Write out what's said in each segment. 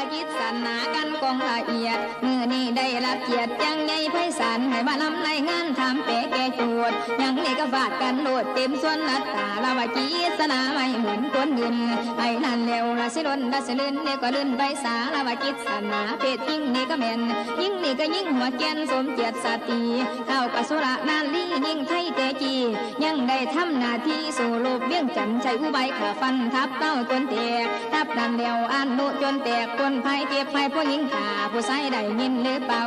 ละจิตสันนากันกองละเอียด มือนี้ได้รับเกียรติยังไงไพศาลให้มานำในงานทำเปะแก่จวด ยังนี่ก็ฟาดกันโลดเต็มส่วนนัดตาละวาจีสนาไม่เหมือนคนอื่นไอ้นั่นเร็วละสิลนละสิลื่นเนี่ยก็ลื่นไปสาละวาจิตสันนาเพศยิ่งนี่ก็แม่นยิ่งนี่ก็ยิ่งหัวแกนสมเกียรติสตีเท่ากับสุระนาลียิ่งไทยเตจียังได้ทำหน้าที่สู่โลกเบี้ยงจันใช้อุบายขาฟันทับเต้าจนแตกทับดันเดียวอันโนจนแตกคนภัยเจ็บภัยผู้หญิงขาผู้ชายได้ยินหรือเปล่า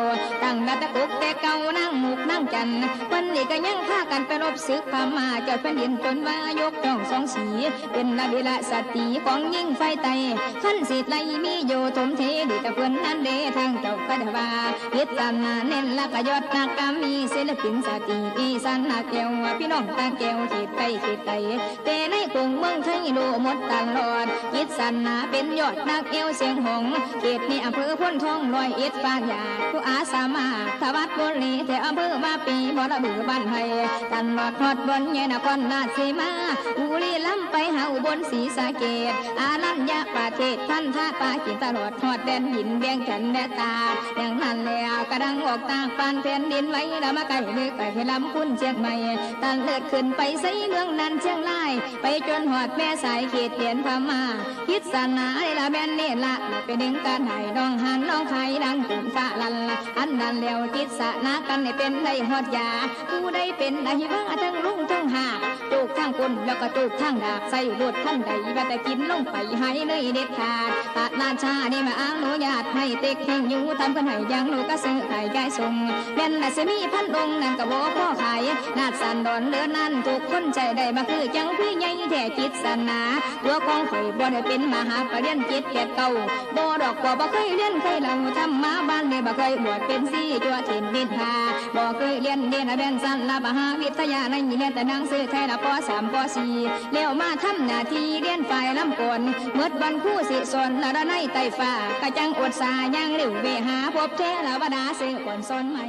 กัน วันนี้ก็ยังพากันไปรบศึกพม่าเจ้าแผ่นดินจนว่ายกจ้องสองสี เป็นนาเวลาสติของยิ่งไฟไตขั้นสิทธิ์ไลมีโยถมเทดีแต่เพื่อนนั้นเดทางเจ้ากระดายึดตามนาเน้นละกยศนักกรรมมีศิลปินสติอีสานนาแก้วพี่น้องตาแก้วขีดไปขีดไตแต่ในกรุงเมืองไทยดูหมดตลอดยึดสันนาเป็นยอดนักเอวเสียงหงเขตนี้อำเภอพ้นทองลอยเอ็ดฟางยาผู้อาสามาทวัดบุรีแต่อำเภอว่าปีบ่ระเบือบ้านไทยตันหลอดทอดบนเยนครราชสีมาอุรีล้ำไปหาอุบลศรีสะเกดอาลัญญาประเทศท่านท่าปากินตลอดทอดแดนหินเบียงจันแดตาอย่างนั้นแล้วกระดังออกตากปานแผ่นดินไว้แล้วมาไก่เลือกไก่ลำคุณเชียงใหม่ตันเลิศขึ้นไปใส่เมืองนันเชียงราย ไปจนหอดแม่สายเขตเตียนพม่าคิดสนาได้ละแม่นเนละเป็นดึงการให้น้องหันน้องไข่ดังตื่นฟ้าลันละ อันนั้นแล้วคิดสนากันให้เป็นได้หอดยา ผู้ใดเป็นได้ว่าทั้งลุงทั้งหา จูกทั้งคนแล้วก็จูกทั้งดาบใส่รวดท่านใดว่าแต่กินลงไปให้เลยเด็ดขาดปะนาชานี่มาอนุญาตให้เต็กแห่งอยู่ทำกันให้ยังลูกก็ซื้อไข่ไก่ส่งแม่นแต่สมีพันองนั่นก็บอกพ่อขายนาดสันดอนเดือนนั้นทุกคนใจได้มาคือจังพี่ใหญ่แท้จิตสนาตัวของข่อยบ่ได้เป็นมหาปรริญญาจิตแก่เก่าบ่ดอกกบ่บ่เคยเรียนเคยเราทำมาบ้านนี่บ่เคยบวชเป็นซี่จัวถิ่นนินทาบ่เคยเรียนเรียนแบนสันละมหาวิทยาในเรียนแต่นังสือแค่ละปสามปสี่เลี้ยวมาทำหน้าที่เรียนฝ่ายลำกวนเมื่อวันคู่สิสนละในไตฟ้ากะจังอดสายังเร็วเวหาพบเทละวดาเสก่อนสอนใหม่